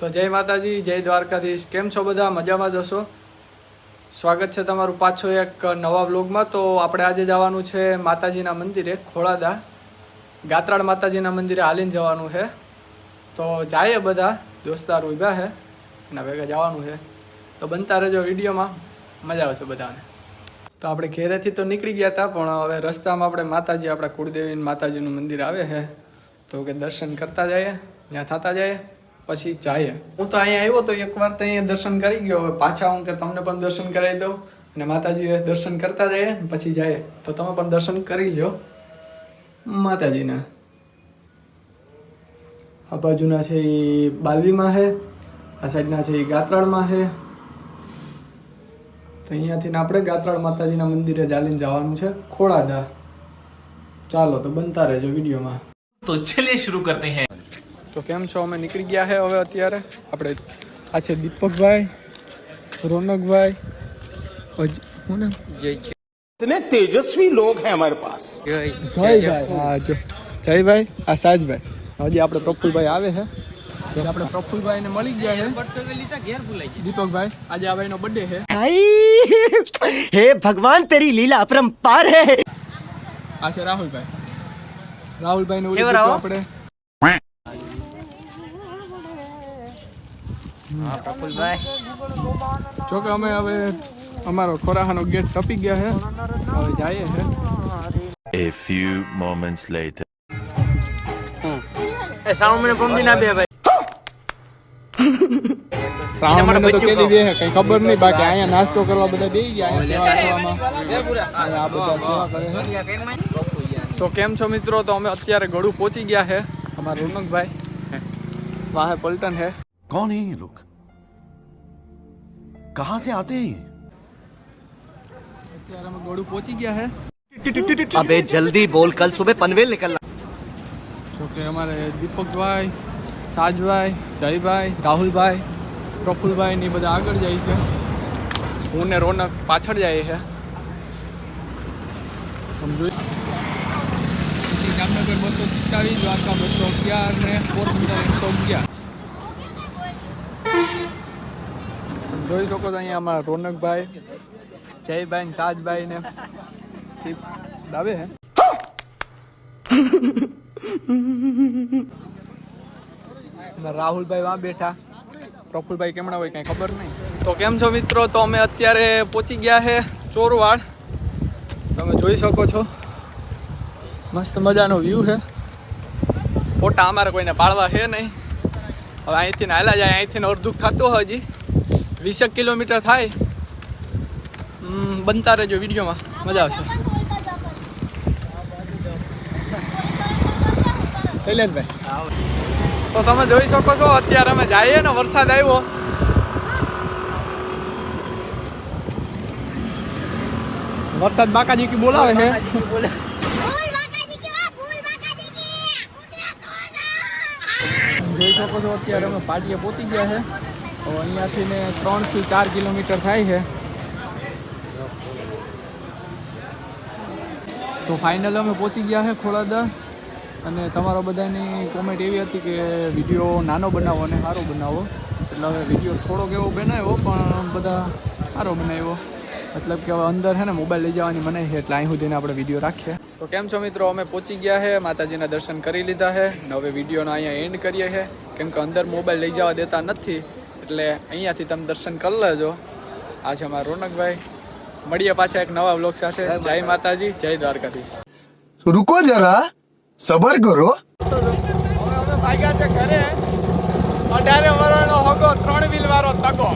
તો જય માતાજી, જય દ્વારકાધીશ. કેમ છો બધા? મજામાં જશો સ્વાગત છે તમારું પાછો એક નવા વ્લોગમાં. તો આપણે આજે જવાનું છે માતાજીના મંદિરે, ખોળાદા. ગાત્રાળ માતાજીના મંદિરે હાલીને જવાનું છે. તો જાય બધા. દોસ્તાર ઊભા છે એના ભેગા જવાનું છે. તો બનતા રહેજો વિડીયોમાં. મજા આવશે બધાને. તો આપણે ઘેરેથી તો નીકળી ગયા હતા, પણ હવે રસ્તામાં આપણે માતાજી, આપણા કુળદેવીને માતાજીનું મંદિર આવે છે. તો કે દર્શન કરતા જઈએ, ત્યાં થતા જઈએ. પછી જાય હું તો અહીંયા આવ્યો તો એકવાર તો અહીંયા દર્શન કરી ગયો. હવે પાછા હું કે તમને પણ દર્શન કરાવી દઉં અને માતાજી દર્શન કરતા જાય પછી જાય. તો તમે પણ દર્શન કરી લો માતાજીના. આ બાજુના છે એ બાલવીમાં છે. આ સાઈડના છે એ ગાત્રાળમાં છે. તો અહીંયાથી આપણે ગાત્રાળ માતાજીના મંદિરે ચાલીને જવાનું છે. ખોડાદા. ચાલો તો બનતા રહેજો વિડીયોમાં. તો ચલીએ શરૂ કરતે હૈ. તો કેમ છો? અમે નીકળી ગયા છે હવે અત્યારે. આપણે આ છે દીપકભાઈ રોનકભાઈ હું નામ જય ઇતને તેજસ્વી લોક હે હમારે પાસ જય જયભાઈ હા જો. જયભાઈ આ સાજભાઈ. હજી આપણે પ્રફુલભાઈ આવે છે આપણે પ્રફુલભાઈ મળી ગયા છે દીપકભાઈ આજે આ ભાઈ નો બર્થડે છે હે ભગવાન તેરી લીલા અપરંપાર હે. આ છે રાહુલભાઈ. રાહુલભાઈ ને આપણે. આપણે જો કે અમે હવે અમારો ખોરાહાનો ગેટ ટપી ગયા છે હવે જઈએ છે A few moments later. સામે મને તો કેદી બે કઈ ખબર નહીં બાકી અહીંયા નાસ્તો કરવા બધા બેસી ગયા સેવા કરવામાં. આ બધા સેવા કરે છે. તો કેમ છો મિત્રો? તો અમે અત્યારે ગળું પહોંચી ગયા છે અમારા રોનકભાઈ વાહે પલટન છે कौन है ये लोग कहाँ से आते हैं ये અત્યારે અમે ગળું પહોંચી ગયા છે अबे जल्दी बोल कल सुबह पनवेल निकलना જો કે અમારે દીપકભાઈ સાજભાઈ જયભાઈ રાહુલભાઈ પ્રફુલભાઈ ને એ બધા આગળ જાય છે હું ને રોનક પાછળ જાય છે સમજો જામનગર બસો સિત્તાવીસ દ્વારકા બસો અગિયાર ને પોરબંદર એકસો અગિયાર જોઈ શકો છો અહીંયા અમારા રોનકભાઈ, જયભાઈ ને સાજભાઈ ને ચીપ દાવે હે. રાહુલભાઈ વાં બેઠા. પ્રફુલભાઈ કેમણા હોય કઈ ખબર નહીં. તો કેમ છો મિત્રો? તો અમે અત્યારે પહોંચી ગયા છે ચોરવાડ. તમે જોઈ શકો છો. મસ્ત મજાનો વ્યૂ છે ફોટા અમારે કોઈને પાડવા છે નહીં. હવે અહીંથી હાલા જાય, અહીંથી અડધું થતું હજી. વીસેક કિલોમીટર થાય. બનતા રહેજો વિડીયોમાં. મજા આવશે. શૈલેષભાઈ, તો તમે જોઈ શકો છો, અત્યારે અમે જઈએ ને, વરસાદ આવ્યો. વરસાદ બાકાજી કી બોલાવે છે. જોઈ શકો છો, અત્યારે અમે પાટીએ પહોંચી ગયા છે. તો અહીંયાથી ને ત્રણથી ચાર કિલોમીટર થાય છે. તો ફાઇનલ અમે પહોંચી ગયા છે ખોળાદા અને તમારા બધાની કોમેન્ટ એવી હતી કે વીડિયો નાનો બનાવો અને સારો બનાવો. એટલે હવે વીડિયો થોડોક એવો બનાવ્યો, પણ બધા સારો બનાવ્યો. મતલબ કે હવે અંદર છે ને મોબાઈલ લઈ જવાની મનાઈ છે, એટલે અહીં સુધીને આપણે વીડિયો રાખીએ. તો કેમ છો મિત્રો? અમે પહોંચી ગયા છે, માતાજીના દર્શન કરી લીધા છે. ને હવે વિડીયોનો અહીંયા એન્ડ કરીએ છીએ કેમ કે અંદર મોબાઈલ લઈ જવા દેતા નથી. એટલે અહીંયાથી તમે દર્શન કરી લેજો. આ છે અમારા રોનકભાઈ. મળીએ પાછા એક નવા બ્લોગ સાથે. જય માતાજી. જય દ્વારકાધીશ. રૂકો જરા સબર કરો. ભાગ્યા છે ઘરે. અઢારે ત્રણ વ્હીલ વાળો તકો.